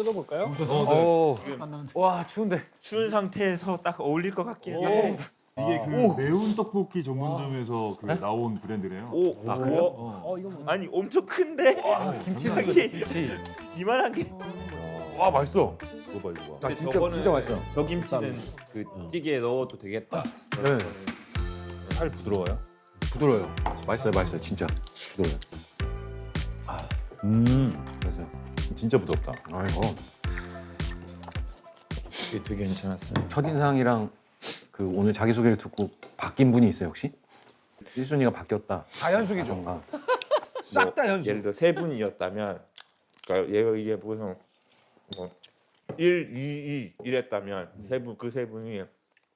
뜯어볼까요? 오, 만나면 와 추운데. 추운 상태에서 딱 어울릴 것 같긴 오. 해요. 이게 그 매운 떡볶이 전문점에서 그 나온 브랜드래요. 오, 아, 오. 그래요? 어 이거 뭐? 아니 엄청 큰데 김치는 이게 김치. 이만한 게. 와 맛있어. 이거 봐 이거 봐. 근데 진짜 저거는 진짜 맛있어. 저 김치는 그 찌개에 넣어도 되겠다. 네. 살 부드러워요? 부드러워요. 맛있어요, 맛있어요, 진짜 부드러워요. 음, 맛있어요. 진짜 부드럽다. 아 이거 이게 되게 괜찮았어요. 첫 인상이랑 그 오늘 자기 소개를 듣고 바뀐 분이 있어요 혹시? 1순위가 바뀌었다. 다 현숙이죠. 뭔가 싹다 현숙. 예를 들어 세 분이었다면 그러니까 얘가 이게 보통 뭐 1, 2, 2 이랬다면 세 분 그 세 분이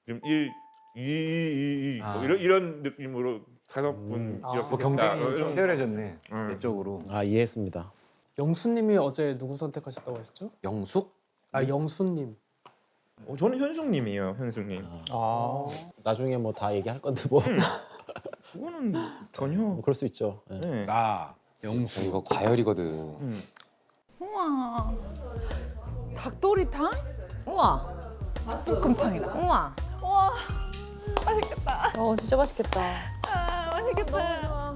지금 1, 2, 2, 2 아. 뭐 이런 이런 느낌으로 다섯 분 아. 이렇게 뭐 됐다. 어, 경쟁이 좀 치열해졌네. 음. 내적으로 아 이해했습니다. 영수님이 어제 누구 선택하셨다고 하셨죠? 영숙? 아 영수님. 어, 저는 현숙님이에요, 현숙님. 아 나중에 뭐 다 얘기할 건데 뭐, 그거는 전혀 뭐 그럴 수 있죠. 예. 네. 나 영수. 이거 과열이거든. 음. 우와. 닭도리탕? 우와, 볶음탕이다. 우와. 우와. 맛있겠다. 어, 진짜 맛있겠다. 아, 맛있겠다.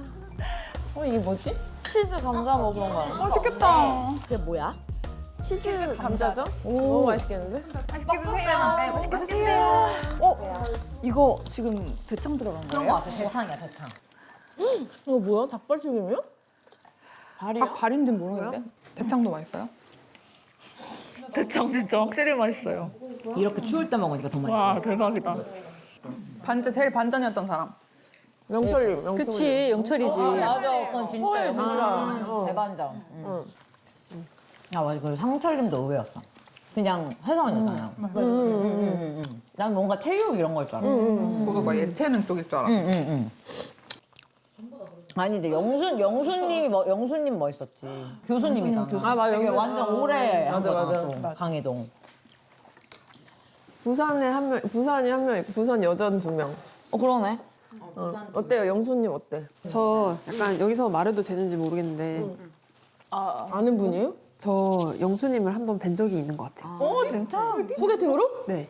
어, 이게 뭐지? 치즈 감자 뭐 그런 거. 맛있겠다. 그게 뭐야? 치즈 감자죠? 너무 맛있겠는데? 맛있게 드세요. 맛있게 드세요. 어? 이거 지금 대창 들어간 그런 거 같아. 대창이야, 대창. 이거 뭐야? 닭발튀김이요? 발이야? 닭 발인지 모르겠는데. 대창도 맛있어요? 대창 진짜 확실히 맛있어요. 이렇게 추울 때 먹으니까 더 맛있어. 와 대박이다. 반전 제일 반전이었던 사람. 영철이, 영철이. 그치 영철이지. 맞아, 그건 진짜 영철. 대반전. 응. 야, 맞아. 그 상철님도 의외였어. 그냥 회사원이잖아요. 응, 응, 응, 응. 난 뭔가 체육 이런 걸 줄 알았어. 저도 막 예체능 쪽일 줄 알았어. 응, 응, 응. 아니 근데 영순 영순님이 뭐 영순님 멋있었지. 교수님이잖아. 아, 맞아, 되게 영순. 완전 어. 오래 한 맞아, 거잖아. 맞아. 또, 강희동. 부산에 한 명, 부산이 한 명 있고 부산 여자는 두 명. 어 그러네. 어. 어때요, 영수님 어때? 저 약간 여기서 말해도 되는지 모르겠는데 아는 분이에요? 저 영수님을 한 번 뵌 적이 있는 것 같아요. 어 진짜? 소개팅으로? 네,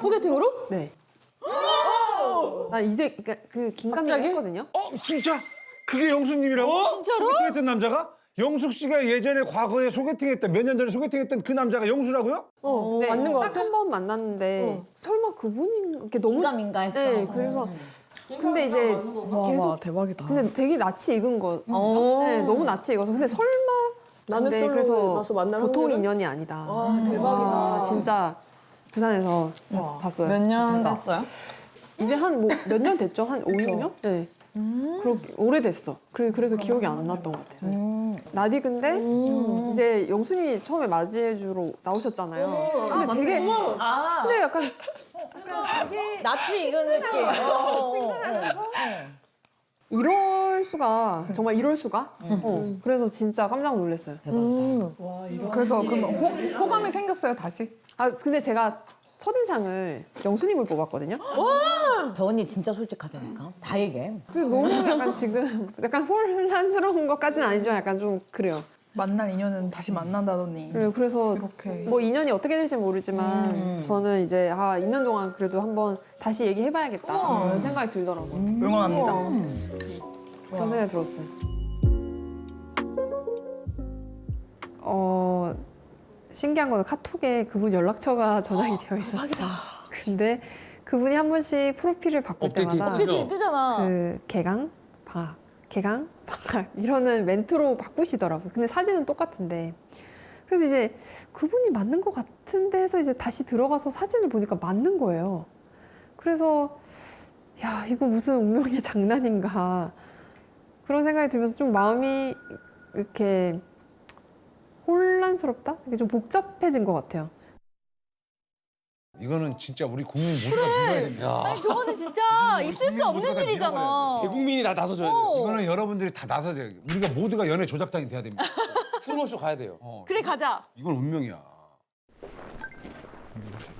소개팅으로? 네. 나 이제 그러니까 그 긴가민가 갑자기? 했거든요. 어 진짜? 그게 영숙님이라고? 진짜로? 소개팅했던 남자가? 영숙 씨가 예전에 과거에 소개팅했던 몇 년 전에 소개팅했던 그 남자가 영수라고요? 어, 네, 맞는 거 같아? 딱 한 번 만났는데 설마 그분인 이렇게 너무 민가 민가했어. 네, 그래서 근데 이제 계속 대박이다. 근데 되게 낯이 익은 거. 어. 네, 너무 낯이 익어서 근데 설마 나는 근데 솔로 그래서 가서 만날 보통 확률은? 인연이 아니다. 와 대박이다. 아, 진짜 부산에서 봤- 봤어요. 몇 년 됐어요? 이제 한뭐몇년 됐죠? 한 5, 6년? 네. 그렇게 오래됐어. 그래, 그래서 기억이 안 났던 것 같아요. 나디 근데 이제 영순이 처음에 맞이해주러 나오셨잖아요. 근데 되게 근데 약간 낯이 익은 느낌. 어, 어, 어, 어. 이럴 수가 정말 이럴 수가. 어, 그래서 진짜 깜짝 놀랐어요. 그래서 그럼 호, 호감이 생겼어요 다시? 아 근데 제가 첫인상을 영수님을 뽑았거든요. 저 언니 진짜 솔직하다니까. 다 얘기해. 그 너무 약간 지금 약간 혼란스러운 것까지는 아니지만 약간 좀 그래요. 만날 인연은 다시 만난다더니 네, 그래서 이렇게 뭐 인연이 어떻게 될지 모르지만 저는 이제 아 2년 동안 그래도 한번 다시 얘기해봐야겠다 이런 생각이 들더라고요. 응원합니다. 그런 생각이 들었어요. 어 신기한 거는 카톡에 그분 연락처가 저장이 되어 있었어요. 근데 그분이 한 번씩 프로필을 바꿀 업데이트 때마다 뜨지 뜨잖아. 그 개강 방학 개강 방학 이러는 멘트로 바꾸시더라고요. 근데 사진은 똑같은데 그래서 이제 그분이 맞는 것 같은데 해서 이제 다시 들어가서 사진을 보니까 맞는 거예요. 그래서 야 이거 무슨 운명의 장난인가 그런 생각이 들면서 좀 마음이 이렇게 혼란스럽다? 이게 좀 복잡해진 것 같아요. 이거는 진짜 우리 국민 모두가 믿어야 됩니다. 야, 저거는 진짜 있을 수 없는 일이잖아. 대국민이 다 나서줘야 돼. 이거는 여러분들이 다 나서야 돼요. 우리가 모두가 연애 조작단이 돼야 됩니다. 트루먼쇼 가야 돼요. 어, 그래 가자. 이건 운명이야.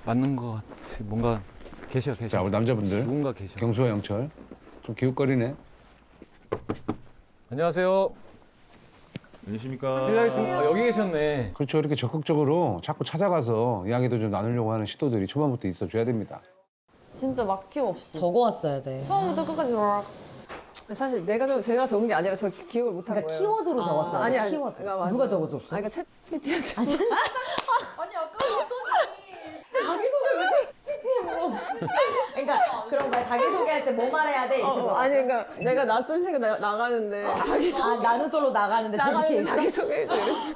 맞는 것 같아. 뭔가 계셔 계셔. 자, 우리 남자분들 누군가 계셔. 경수와 영철 좀 기웃거리네. 안녕하세요. 안녕하십니까. 실례하겠습니다. 아, 여기 계셨네. 그렇죠. 이렇게 적극적으로 자꾸 찾아가서 이야기도 좀 나누려고 하는 시도들이 초반부터 있어줘야 됩니다. 진짜 막힘없이. 적어 왔어야 돼. 처음부터 끝까지 막. 사실 내가 적, 제가 적은 게 아니라 저 기억을 못 한 그러니까 거예요. 키워드로 적었어. 아니, 아니, 키워드. 그러니까 맞아. 누가 적어줬어? 아니, 그러니까 챗 PT한테. 아니 아까 그러니까 그런 거야. 자기 소개할 때 뭐 말해야 돼? 이렇게 어, 물어봐. 아니, 그러니까 내가 낯선 세계 나, 나가는데. 아, 나는 솔로 나가는데 저렇게 나가는데 있어? 자기 소개해줘. 이랬어.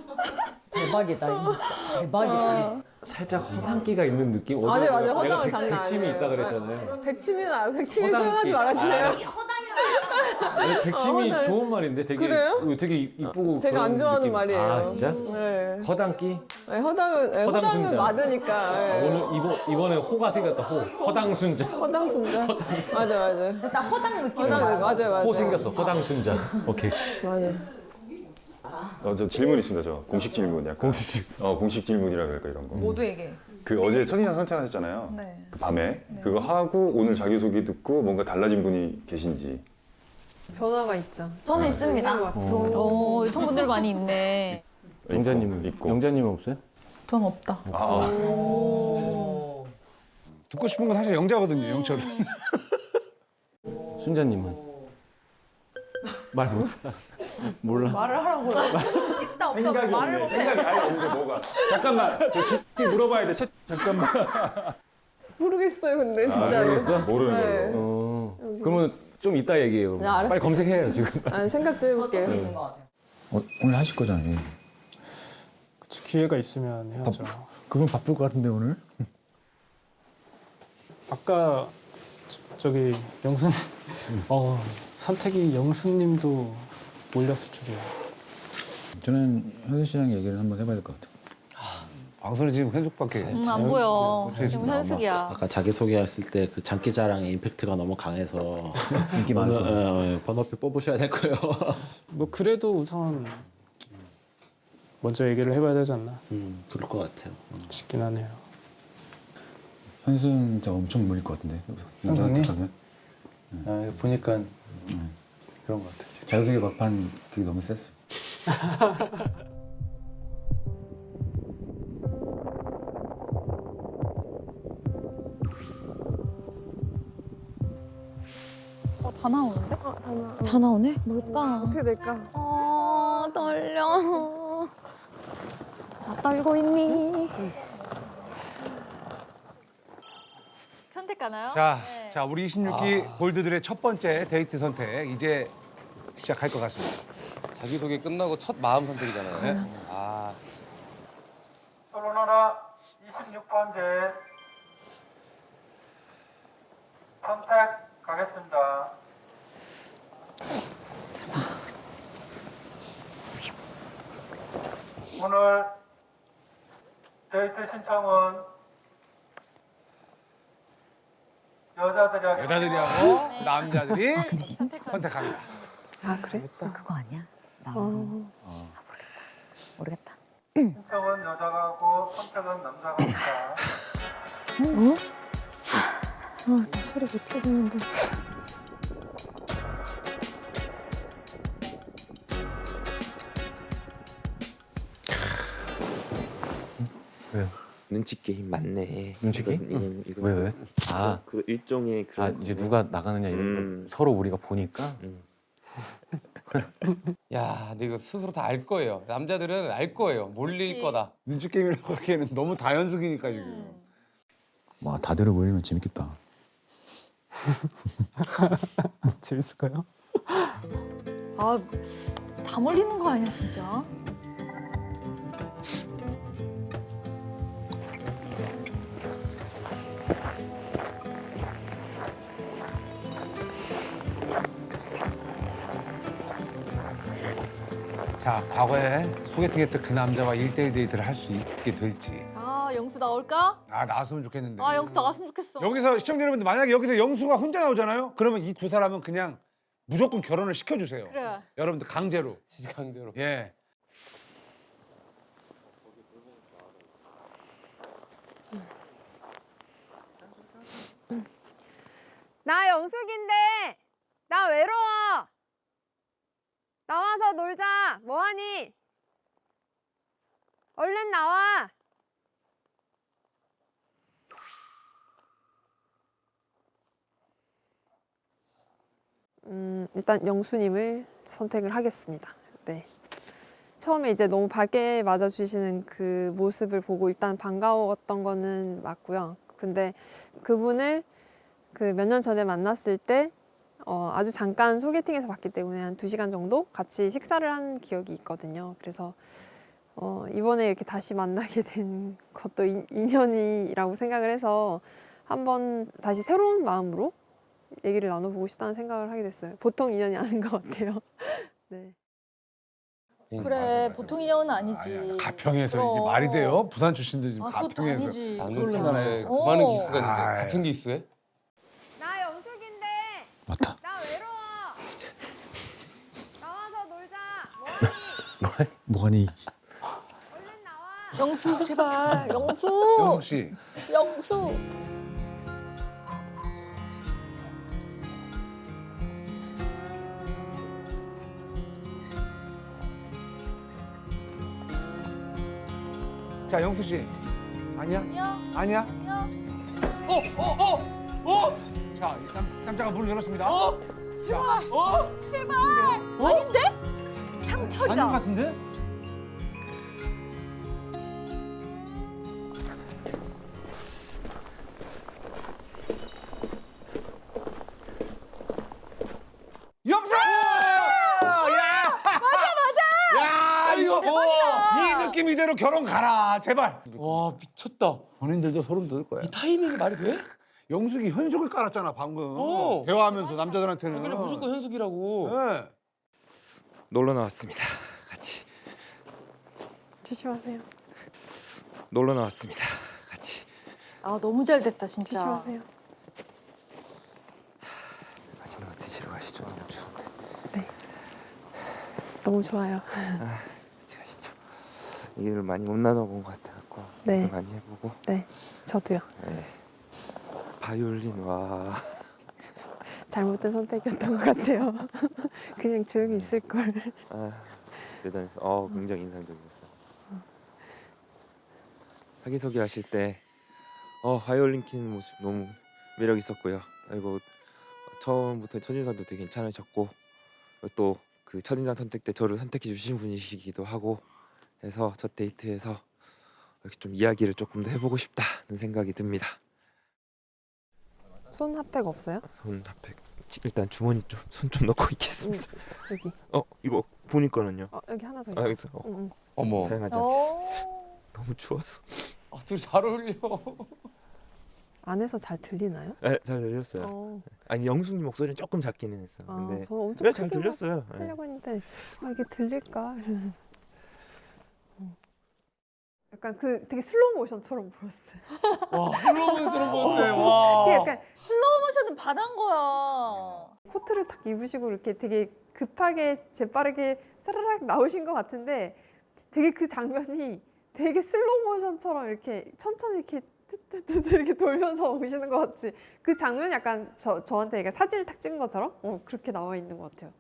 대박이다. 진짜. 대박이다. 살짝 허당기가 있는 느낌. 어제 맞아요, 맞아요. 내가 허당은 백- 장난 백침이 아니에요. 있다 그랬잖아요. 백치미는 알- 백치미 허당기. 표현하지 말아주세요. 아니, 백침이 허당. 좋은 말인데 되게 그래요? 어, 되게 이쁘고 제가 그런 안 좋아하는 느낌. 말이에요. 아 진짜? 네. 허당기? 네, 허당은, 네, 허당 허당은 순자. 맞으니까. 아, 네. 오늘 이번 이번에 호가 생겼다 호. 허당순자. 허당 순자. 맞아, 맞아. 딱 허당 느낌. 허당, 맞아요, 맞아요. 호 생겼어. 허당순자. 오케이. 맞아. 어, 저 질문 있습니다. 저 공식 질문 약간. 공식 질문. 어, 공식 질문이라 그럴까 이런 거. 모두에게. 그 어제 첫인상 선택하셨잖아요. 네. 그 밤에 그거 하고 오늘 자기 소개 듣고 뭔가 달라진 분이 계신지. 변화가 있죠. 저는 있습니다. 있는 것 같아요. 오, 여성분들 많이 있네. 영자님은 있고. 영자님은 없어요? 전 없다. 아, 듣고 싶은 건 사실 영자거든요. 영철은. 순자님은 말 못. 몰라. 말을 하라고요. 있다 없다 말을 못해. 생각이 아예 없는데 뭐가. 잠깐만. 저 깊이 물어봐야 돼. 채- 잠깐만. 모르겠어요, 근데 아, 진짜로. 모르겠어? 모르는 네. 걸로. 어. 그러면 좀 이따 얘기해요. 네, 알았어요. 빨리 검색해요 지금. 아, 생각 좀 해볼게요. 있는 것 같아. 어, 오늘 하실 거잖아요. 그치, 기회가 있으면 해야죠. 그건 바쁠 것 같은데 오늘. 아까 저, 저기 영순 어 선택이 영순님도 몰렸을 줄이야. 저는 현수 씨랑 얘기를 한번 해봐야 될 것 같아요. 방송에 지금 현숙밖에. 응, 안 보여. 지금 현숙이야. 아까 자기 소개했을 때 그 장기 자랑의 임팩트가 너무 강해서 인기 번호, 많고. 어, 어, 번호표 뽑으셔야 될 거예요. 뭐 그래도 우선 먼저 얘기를 해봐야 되지 않나 음, 그럴 것 같아요. 음. 싶긴 하네요. 현수는 진짜 엄청 물릴 것 같은데. 현수님? 하면 아, 이거 보니까 그런 것 같아요. 자기소개 막판 그게 너무 셌어. 어, 어. 다 나오네? 뭘까? 어떻게 될까? 어, 떨려. 나 떨고 있니? 선택하나요? 자, 네. 자 우리 26기 골드들의 첫 번째 데이트 선택 이제 시작할 것 같습니다. 자기소개 끝나고 첫 마음 선택이잖아요. 아, 솔로나라 26번째 선택 가겠습니다. 오늘 데이트 신청은 여자들이 하겠습니다. 여자들이 하고 남자들이 선택합니다. 아 그래? 그거 아니야? 나 모르겠다. 신청은 여자가 하고 선택은 남자가 합니다. 아, 나 소리 못 지르는데. 눈치 게임 맞네. 눈치 게임? 이건, 이건, 왜 왜? 아, 그 일종의 아 그런. 이제 누가 나가느냐 이런 음. 거 서로 우리가 보니까 야, 근데 이거 스스로 다 알 거예요. 남자들은 알 거예요. 몰릴 거다. 눈치 게임이라고 하기에는 너무 다연숙이니까 지금. 와 다대로 모이면 재밌겠다. 재밌을까요? 아, 다 몰리는 거 아니야, 진짜? 자, 과거에 소개팅했던 그 남자와 1대1 데이트를 할 수 있게 될지. 아, 영수 나올까? 아, 나왔으면 좋겠는데. 아, 영수 나왔으면 좋겠어. 여기서 시청자 여러분들 만약에 여기서 영수가 혼자 나오잖아요. 그러면 이 두 사람은 그냥 무조건 결혼을 시켜주세요. 그래. 여러분들 강제로. 지강제로. 예. 나 영숙인데 나 외로워. 나와서 놀자. 뭐하니? 얼른 나와. 음, 일단 영수님을 선택을 하겠습니다. 네. 처음에 이제 너무 밝게 맞아주시는 그 모습을 보고 일단 반가웠던 거는 맞고요. 근데 그분을 그 몇 년 전에 만났을 때 어, 아주 잠깐 소개팅에서 봤기 때문에 한두 시간 정도 같이 식사를 한 기억이 있거든요. 그래서 어, 이번에 이렇게 다시 만나게 된 것도 인- 인연이라고 생각을 해서 한번 다시 새로운 마음으로 얘기를 나눠보고 싶다는 생각을 하게 됐어요. 보통 인연이 아닌 것 같아요. 네. 그래 보통 인형은 아니지. 가평에서 이게 그럼. 말이 돼요? 부산 출신들 지금 아, 그것도 가평에서. 아니지. 나는 그걸로. 정말 어. 그 많은 기수가 있는데 아이. 같은 기수에? 맞다. 나 외로워. 나와서 놀자. 뭐하니? 얼른 나와. 영수 제발 영수 영숙 씨. 영수. 자, 영숙 씨. 아니야? 야, 아니야? 야. 어, 어, 어, 어. 자, 이 남, 남자가 문을 열었습니다. 어? 제발. 어? 제발. 어? 아닌데? 아닌 것 상철이다. 같은데? 영수! 야! 맞아 맞아. 야 이거 뭐? 이 느낌 이대로 결혼 가라 제발. 와 미쳤다. 본인들도 소름 돋을 거야. 이 타이밍이 말이 돼? 영숙이 현숙을 깔았잖아 방금. 어. 대화하면서 남자들한테는. 그래 무조건 현숙이라고. 네. 놀러 나왔습니다. 같이 조심하세요. 놀러 나왔습니다. 같이 아 너무 잘 됐다 진짜. 조심하세요. 맛있는 거 드시러 가시죠. 너무 추운데. 너무 좋아요. 같이 가시죠. 얘기를 많이 못 나눠본 것 같아갖고 네. 또 많이 해보고 네, 저도요. 바이올린 와 잘못된 선택이었던 것 같아요. 그냥 조용히 있을 걸. 아, 대단했어. 어 굉장히 인상적이었어요. 자기 소개 하실 때 어, 바이올린 키는 모습 너무 매력 있었고요. 그리고 처음부터 첫인상도 되게 괜찮으셨고 또 그 첫인상 선택 때 저를 선택해 주신 분이시기도 하고 해서 첫 데이트에서 이렇게 좀 이야기를 조금 더 해보고 싶다는 생각이 듭니다. 손 핫팩 없어요? 손 핫팩 일단 주머니 좀 손 좀 넣고 있겠습니다. 여기. 어 이거 거는요? 어, 여기 하나 더아 있어. 여기서 어, 응, 응. 어머. 사용하지 어. 않겠습니다. 너무 추워서. 아, 둘이 잘 어울려. 안에서 잘 들리나요? 네, 잘 들렸어요. 어. 아니 영숙님 목소리는 조금 작기는 했어. 아, 근데 저는 엄청 네, 잘 들렸어요. 네. 하려고 했는데 아 이게 들릴까 이러면서 음. 약간 그 되게 슬로우 모션처럼 보였어요. 와 슬로우처럼 보는데 와. 이게 약간 슬로우 모션은 반한 거야. 코트를 딱 입으시고 이렇게 되게 급하게 재빠르게 사르락 나오신 것 같은데 되게 그 장면이 되게 슬로우 모션처럼 이렇게 천천히 이렇게 뜨뜨뜨 이렇게 돌면서 오시는 것 같지. 그 장면이 약간 저 저한테 이게 사진을 딱 찍은 것처럼 어, 그렇게 나와 있는 것 같아요.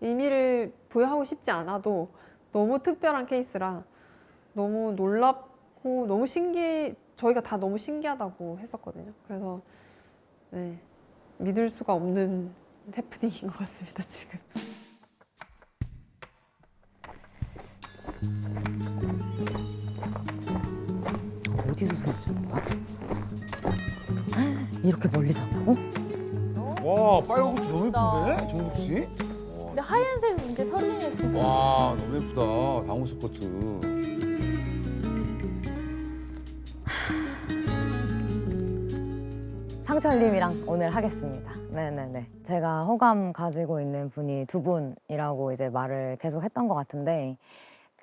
의미를 부여하고 싶지 않아도 너무 특별한 케이스라 너무 놀랍고 너무 신기 저희가 다 너무 신기하다고 했었거든요. 그래서 네 믿을 수가 없는 해프닝인 것 같습니다 지금. 어디서 소리 지르는 거야? 이렇게 멀리 산다고? 와 빨간 코트 너무. 예쁜데 정숙 씨? 근데 하얀색 이제 서른이 했을 때. 와 너무 예쁘다 방울수 코트. 상철님이랑 오늘 하겠습니다. 네네네. 제가 호감 가지고 있는 분이 두 분이라고 이제 말을 계속 했던 것 같은데,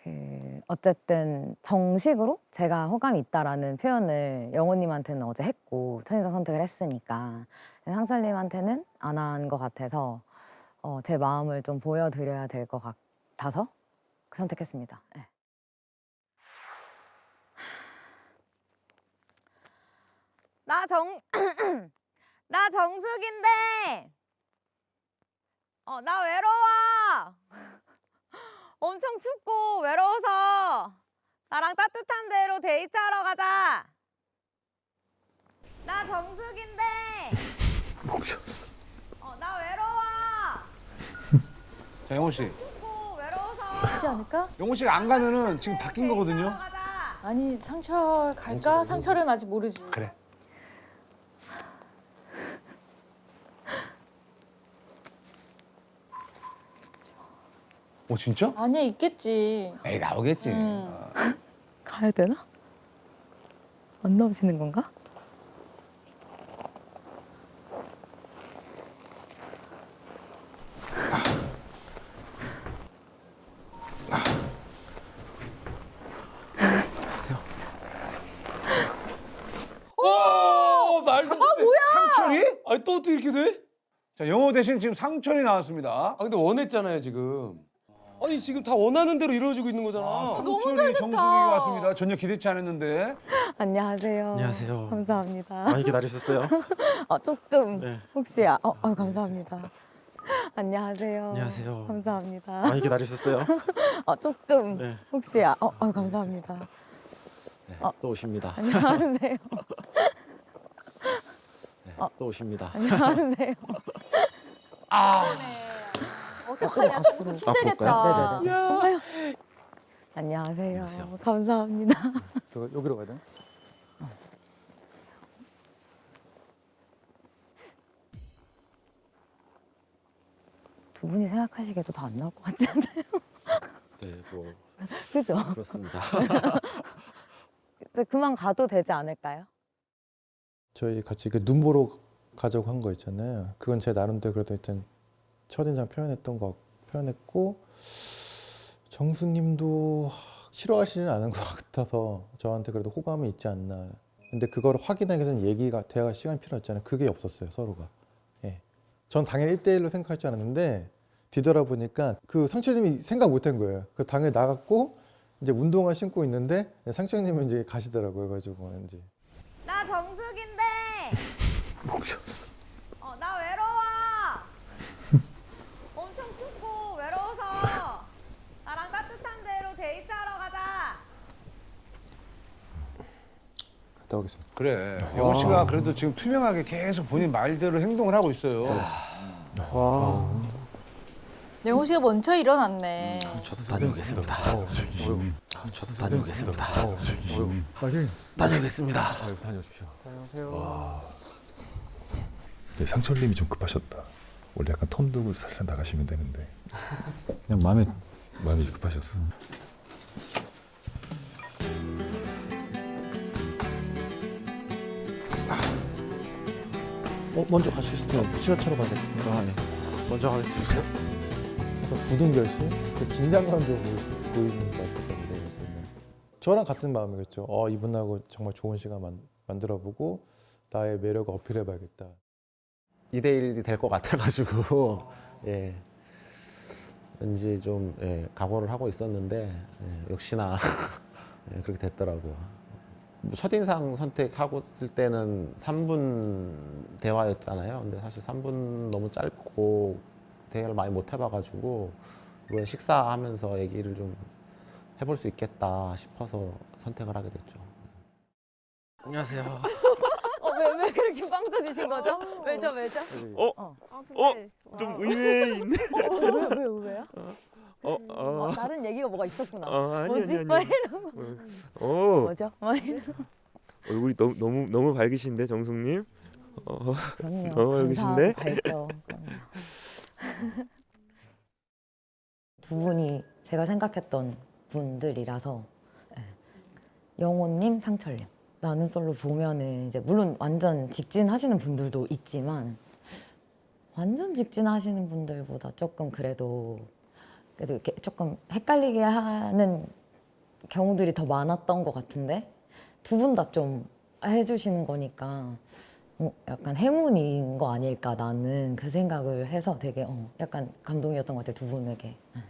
그, 어쨌든 정식으로 제가 호감이 있다라는 표현을 영호님한테는 어제 했고, 첫인상 선택을 했으니까. 상철님한테는 안 한 것 같아서, 어, 제 마음을 좀 보여드려야 될 것 같아서 그 선택했습니다. 네. 나 정, 나 정숙인데, 어, 나 외로워. 엄청 춥고 외로워서 나랑 따뜻한 데로 데이트하러 가자. 나 정숙인데. 어, 나 외로워. 자 영호 씨. 춥고 외로워서. 되지 않을까? 영호 씨가 안 가면은 지금 바뀐 거거든요. 아니 상철 갈까? 상철은 아직 모르지. 그래. 오 진짜? 아니야 있겠지. 에이 나오겠지. 음. 가야 되나? 안 나오시는 건가? 오. 상철이? 아니 또 어떻게 이렇게 돼? 자 영호 대신 지금 상철이 나왔습니다. 아 근데 원했잖아요 지금. 아니 지금 다 원하는 대로 이루어지고 있는 거잖아. 상철이 정숙이가 왔습니다. 전혀 기대치 않았는데. 안녕하세요. 안녕하세요. 감사합니다. 많이 기다리셨어요? 어, 조금 네. 혹시 아, 어, 어, 감사합니다. 안녕하세요. 안녕하세요. 감사합니다. 많이 기다리셨어요? 어, 조금 네. 혹시 아, 어, 어, 감사합니다. 어. 또 오십니다. 안녕하세요. 네, 또 오십니다. 안녕하세요. 아. 어떡하냐 정숙 힘들겠다. 네네네. 안녕하세요. 감사합니다. 저 여기로 가야 돼? 두 분이 생각하시기에도 다 안 나올 것 같지 않아요? 네, 뭐 그죠? 그렇습니다. 이제 그만 가도 되지 않을까요? 저희 같이 그 눈 보러 가자고 한 거 있잖아요. 그건 제 나름대로 그래도 일단 첫인상 표현했던 거 표현했고 정수님도 싫어하시지는 않은 것 같아서 저한테 그래도 호감이 있지 않나. 근데 그거를 확인하기 위해서는 얘기가 대화가 시간이 필요했잖아요. 그게 없었어요 서로가. 예. 전 당연히 1대1로 생각할 줄 알았는데 뒤돌아보니까 그 상처님이 생각 못한 거예요. 그 당일 나갔고 이제 운동화 신고 있는데 상처님은 이제 가시더라고요. 그래가지고 이제 나 정숙인데. 어, 나 외로워. 엄청 춥고 외로워서 나랑 따뜻한 데로 데이트하러 가자. 갔다 오겠습니다. 그래. 영호 씨가 그래도 지금 투명하게 계속 본인 말대로 행동을 하고 있어요. 영호 씨가 먼저 일어났네. 저도 다녀오겠습니다. 저도 다녀오겠습니다. 다녀오겠습니다. 아유, 다녀오십시오. 안녕하세요. 네, 상철님이 좀 급하셨다. 원래 약간 텀 두고 살살 나가시면 되는데 그냥 마음에 마음이 좀 급하셨어. 어, 먼저 가시겠습니다. 지하철로 가겠습니다. 아, 네. 먼저 가겠습니다. 굳은 결심? 그 긴장감도 보이- 보이는 것 보면. 저랑 같은 마음이겠죠. 어, 이분하고 정말 좋은 시간 만, 만들어보고 나의 매력을 어필해봐야겠다. 2대1이 될 것 같아가지고 예 왠지 좀 예, 각오를 하고 있었는데 예, 역시나 예, 그렇게 됐더라고요. 뭐 첫인상 선택하고 있을 때는 3분 대화였잖아요. 근데 사실 3분 너무 짧고 대화를 많이 못 해봐가지고 이번에 식사하면서 얘기를 좀 해볼 수 있겠다 싶어서 선택을 하게 됐죠. 안녕하세요. 어, 빵 터지신 거죠? 왜죠, 왜죠? 어? 어. 어? 좀 의외에 있네. 어, 왜, 왜, 왜요? 어? 어, 어? 다른 얘기가 뭐가 있었구나. 어, 아니, 뭐지? 아니, 막 아니. 이러면. 어. 뭐죠? 막 이러면. 얼굴이 너무 너무 너무 밝으신데 정숙님. 어. 그럼요. 너무 밝으신데. 감사하고 밝죠. 그럼요. 두 분이 제가 생각했던 분들이라서 예. 영호님, 상철님. 나는 솔로 보면은 이제 물론 완전 직진하시는 분들도 있지만 완전 직진하시는 분들보다 조금 그래도 그래도 이렇게 조금 헷갈리게 하는 경우들이 더 많았던 것 같은데 두 분 다 좀 해주시는 거니까 어, 약간 행운인 거 아닐까 나는 그 생각을 해서 되게 어, 약간 감동이었던 것 같아요 두 분에게. 네.